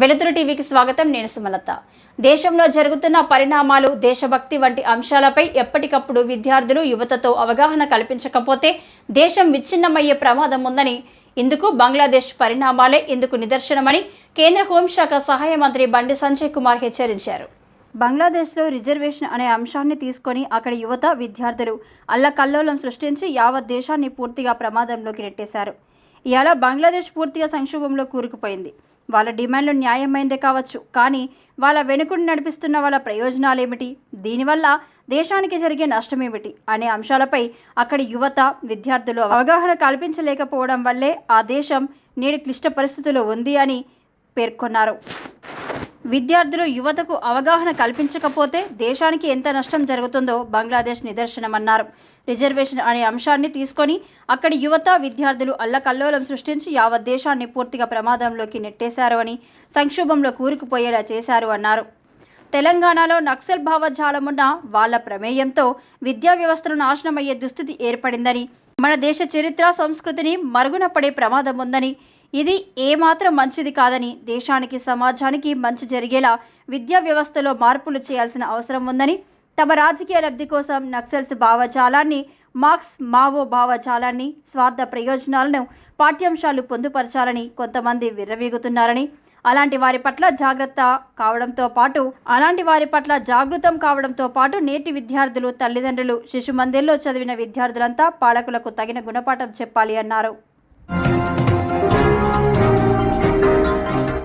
వెలుతురు టీవీకి స్వాగతం. నేను సుమలత. దేశంలో జరుగుతున్న పరిణామాలు దేశభక్తి వంటి అంశాలపై ఎప్పటికప్పుడు విద్యార్థులు యువతతో అవగాహన కల్పించకపోతే దేశం విచ్ఛిన్నమయ్యే ప్రమాదం ఉందని ఇందుకు బంగ్లాదేశ్ పరిణామాలే ఇందుకు నిదర్శనమని కేంద్ర హోంశాఖ సహాయ మంత్రి బండి సంజయ్ కుమార్ హెచ్చరించారు. బంగ్లాదేశ్లో రిజర్వేషన్ అనే అంశాన్ని తీసుకొని అక్కడి యువత విద్యార్థులు అల్లకల్లోలం సృష్టించి యావత్ దేశాన్ని పూర్తిగా ప్రమాదంలోకి నెట్టేశారు. ఇవాళ బంగ్లాదేశ్ పూర్తిగా సంక్షోభంలో కూరుకుపోయింది. వాళ్ళ డిమాండ్లు న్యాయమైందే కావచ్చు కానీ వాళ్ళ వెనుకుని నడిపిస్తున్న వాళ్ళ ప్రయోజనాలేమిటి? దీనివల్ల దేశానికి జరిగే నష్టమేమిటి? అనే అంశాలపై అక్కడి యువత విద్యార్థులు అవగాహన కల్పించలేకపోవడం వల్లే ఆ దేశం నేడు క్లిష్ట పరిస్థితిలో ఉంది అని పేర్కొన్నారు. విద్యార్థులు యువతకు అవగాహన కల్పించకపోతే దేశానికి ఎంత నష్టం జరుగుతుందో బంగ్లాదేశ్ నిదర్శనమన్నారు. రిజర్వేషన్ అనే అంశాన్ని తీసుకొని అక్కడి యువత విద్యార్థులు అల్లకల్లోలం సృష్టించి యావత్ దేశాన్ని పూర్తిగా ప్రమాదంలోకి నెట్టేశారు అని సంక్షోభంలో కూరుకుపోయేలా చేశారు అన్నారు. తెలంగాణలో నక్సల్ భావజాలమున్న వాళ్ళ ప్రమేయంతో విద్యా వ్యవస్థను నాశనమయ్యే దుస్థితి ఏర్పడిందని మన దేశ చరిత్ర సంస్కృతిని మరుగున పడే ప్రమాదం ఉందని ఇది ఏమాత్రం మంచిది కాదని దేశానికి సమాజానికి మంచి జరిగేలా విద్యా వ్యవస్థలో మార్పులు చేయాల్సిన అవసరం ఉందని తమ రాజకీయ లబ్ధి కోసం నక్సల్స్ భావజాలాన్ని మార్క్స్ మావో భావజాలాన్ని స్వార్థ ప్రయోజనాలను పాఠ్యాంశాలు పొందుపరచాలని కొంతమంది విర్రవీగుతున్నారని అలాంటి వారి పట్ల జాగ్రత్త కావడంతో పాటు అలాంటి వారి పట్ల జాగృతం కావడంతో పాటు నేటి విద్యార్థులు తల్లిదండ్రులు శిశు మందిర్లో చదివిన విద్యార్థులంతా పాలకులకు తగిన గుణపాఠం చెప్పాలి అన్నారు.